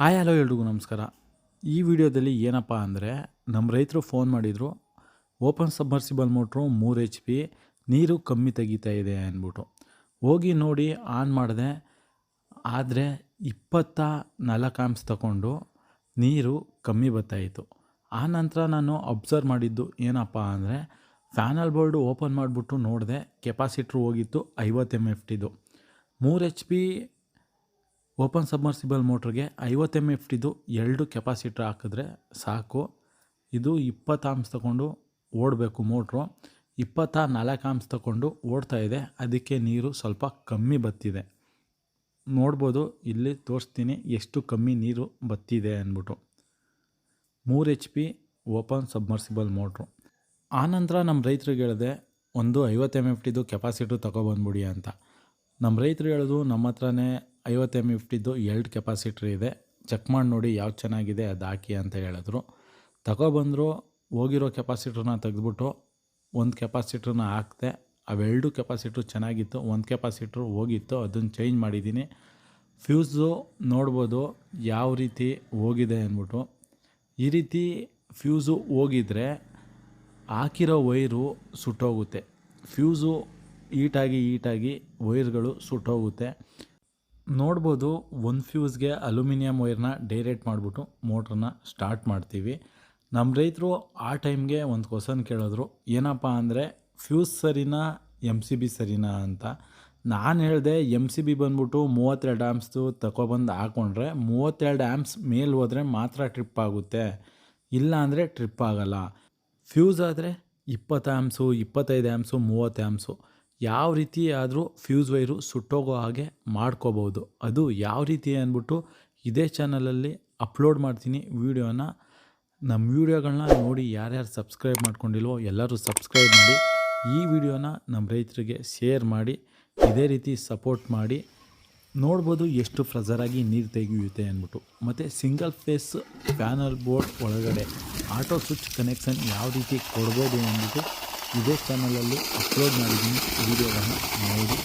Hi, hello ಎಲ್ರಿಗೂ ನಮಸ್ಕಾರ. ಈ ವಿಡಿಯೋದಲ್ಲಿ ಏನಪ್ಪ ಅಂದರೆ ನಮ್ಮ ರೈತರು ಫೋನ್ ಮಾಡಿದರು ಓಪನ್ ಸಬ್ಮರ್ಸಿಬಲ್ ಮೋಟ್ರು ಮೂರು ಎಚ್ ಪಿ ನೀರು ಕಮ್ಮಿ ತೆಗಿತಾ ಇದೆ ಅಂದ್ಬಿಟ್ಟು. ಹೋಗಿ ನೋಡಿ ಆನ್ ಮಾಡಿದೆ. ಆದರೆ ಇಪ್ಪತ್ತ ನಾಲ್ಕು ಆಮ್ಸ್ ತಗೊಂಡು ನೀರು ಕಮ್ಮಿ ಬರ್ತಾಯಿತ್ತು ಆ ನಂತರ ನಾನು ಅಬ್ಸರ್ವ್ ಮಾಡಿದ್ದು ಏನಪ್ಪ ಅಂದರೆ ಫ್ಯಾನಲ್ ಬೋರ್ಡು ಓಪನ್ ಮಾಡಿಬಿಟ್ಟು ನೋಡಿದೆ, ಕೆಪಾಸಿಟ್ರು ಹೋಗಿತ್ತು ಐವತ್ತು ಎಂ ಎಫ್ ಟಿದು ಮೂರು ಎಚ್ ಪಿ ಓಪನ್ ಸಬ್ಮರ್ಸಿಬಲ್ ಮೋಟ್ರಿಗೆ ಐವತ್ತು ಎಂ ಎಫ್ ಟಿದು ಎರಡು ಕೆಪಾಸಿಟ್ರ್ ಹಾಕಿದ್ರೆ ಸಾಕು. ಇದು ಇಪ್ಪತ್ತು ಆಮ್ಸ್ ತಗೊಂಡು ಓಡಬೇಕು ಮೋಟ್ರು. ಇಪ್ಪತ್ತ ನಾಲ್ಕು ಆಮ್ಸ್ ತಗೊಂಡು ಓಡ್ತಾ ಇದೆ. ಅದಕ್ಕೆ ನೀರು ಸ್ವಲ್ಪ ಕಮ್ಮಿ ಬತ್ತಿದೆ. ನೋಡ್ಬೋದು, ಇಲ್ಲಿ ತೋರಿಸ್ತೀನಿ ಎಷ್ಟು ಕಮ್ಮಿ ನೀರು ಬತ್ತಿದೆ ಅಂದ್ಬಿಟ್ಟು. ಮೂರು H P open submersible motor. ಆನಂತರ ನಮ್ಮ ರೈತರಿಗೆ ಹೇಳಿದೆ, ಒಂದು ಐವತ್ತು ಎಂ ಎಫ್ ಟಿದು ಕೆಪಾಸಿಟ್ರು ತಗೊಬಂದ್ಬಿಡಿ ಅಂತ. ನಮ್ಮ ರೈತರು ಹೇಳೋದು, ನಮ್ಮ ಹತ್ರನೇ ಐವತ್ತು ಎಂ ಫಿಫ್ಟಿದ್ದು ಟಿದು ಎರಡು ಕೆಪಾಸಿಟ್ರ್ ಇದೆ. ಚೆಕ್ ಮಾಡಿ ನೋಡಿ ಯಾವ್ದು ಚೆನ್ನಾಗಿದೆ, ಅದು ಹಾಕಿ ಅಂತ ಹೇಳಿದ್ರು. ತಗೊಬಂದರು ಹೋಗಿರೋ ಕೆಪಾಸಿಟ್ರನ್ನ ತೆಗೆದ್ಬಿಟ್ಟು ಒಂದು ಕೆಪಾಸಿಟ್ರನ್ನ ಹಾಕಿದೆ, ಅವೆರಡು ಕೆಪಾಸಿಟ್ರು ಚೆನ್ನಾಗಿತ್ತು, ಒಂದು ಕೆಪಾಸಿಟ್ರು ಹೋಗಿತ್ತು ಅದನ್ನು ಚೇಂಜ್ ಮಾಡಿದ್ದೀನಿ ಫ್ಯೂಸು ನೋಡ್ಬೋದು ಯಾವ ರೀತಿ ಹೋಗಿದೆ ಅಂದ್ಬಿಟ್ಟು. ಈ ರೀತಿ ಫ್ಯೂಸು ಹೋಗಿದ್ರೆ ಹಾಕಿರೋ ವೈರು ಸುಟ್ಟೋಗುತ್ತೆ. ಫ್ಯೂಸು ಈಟಾಗಿ ಈಟಾಗಿ ವೈರ್ಗಳು ಸುಟ್ಟೋಗುತ್ತೆ. ನೋಡ್ಬೋದು ಒಂದು ಫ್ಯೂಸ್ಗೆ ಅಲ್ಯೂಮಿನಿಯಂ ವೈರ್ನ ಡೈರೆಕ್ಟ್ ಮಾಡಿಬಿಟ್ಟು ಮೋಟ್ರನ್ನ ಸ್ಟಾರ್ಟ್ ಮಾಡ್ತೀವಿ. ನಮ್ಮ ರೈತರು ಆ ಟೈಮ್ಗೆ ಒಂದು ಕ್ವಶನ್ ಕೇಳಿದ್ರು, ಏನಪ್ಪ ಅಂದರೆ ಫ್ಯೂಸ್ ಸರಿನಾ ಎಂ ಸಿ ಬಿ ಸರಿನಾ ಅಂತ. ನಾನು ಹೇಳಿದೆ ಎಂ ಸಿ ಬಿ ಬಂದ್ಬಿಟ್ಟು ಮೂವತ್ತೆರಡು ಆ್ಯಮ್ಸ್ದು ತಗೊಬಂದು ಹಾಕ್ಕೊಂಡ್ರೆ ಮೂವತ್ತೆರಡು ಆ್ಯಮ್ಸ್ ಮೇಲೆ ಹೋದರೆ ಮಾತ್ರ ಟ್ರಿಪ್ ಆಗುತ್ತೆ. ಇಲ್ಲ ಅಂದರೆ ಟ್ರಿಪ್ ಆಗಲ್ಲ. ಫ್ಯೂಸ್ ಆದರೆ ಇಪ್ಪತ್ತು ಆ್ಯಮ್ಸು ಇಪ್ಪತ್ತೈದು ಆ್ಯಮ್ಸು ಮೂವತ್ತು ಆ್ಯಮ್ಸು ಯಾವ ರೀತಿ ಆದರೂ ಫ್ಯೂಸ್ ವೈರು ಸುಟ್ಟೋಗೋ ಹಾಗೆ ಮಾಡ್ಕೋಬೋದು. ಅದು ಯಾವ ರೀತಿ ಅಂದ್ಬಿಟ್ಟು ಇದೇ ಚಾನಲಲ್ಲಿ ಅಪ್ಲೋಡ್ ಮಾಡ್ತೀನಿ ವೀಡಿಯೋನ. ನಮ್ಮ ವೀಡಿಯೋಗಳನ್ನ ನೋಡಿ ಯಾರ್ಯಾರು ಸಬ್ಸ್ಕ್ರೈಬ್ ಮಾಡ್ಕೊಂಡಿಲ್ವೋ ಎಲ್ಲರೂ ಸಬ್ಸ್ಕ್ರೈಬ್ ಮಾಡಿ, ಈ ವಿಡಿಯೋನ ನಮ್ಮ ರೈತರಿಗೆ ಶೇರ್ ಮಾಡಿ, ಇದೇ ರೀತಿ ಸಪೋರ್ಟ್ ಮಾಡಿ. ನೋಡ್ಬೋದು ಎಷ್ಟು ಫ್ರಜರಾಗಿ ನೀರು ತೆಗೆಯುತ್ತೆ ಅಂದ್ಬಿಟ್ಟು. ಮತ್ತು ಸಿಂಗಲ್ ಫೇಸ್ ಪ್ಯಾನಲ್ ಬೋರ್ಡ್ ಒಳಗಡೆ ಆಟೋ ಸ್ವಿಚ್ ಕನೆಕ್ಷನ್ ಯಾವ ರೀತಿ ಕೊಡ್ಬೋದು ಅಂದ್ಬಿಟ್ಟು ಇದೇ ಚಾನಲಲ್ಲಿ ಅಪ್ಲೋಡ್ ಮಾಡಿದ್ದೀನಿ. ವಿಡಿಯೋವನ್ನು ನೋಡಿ.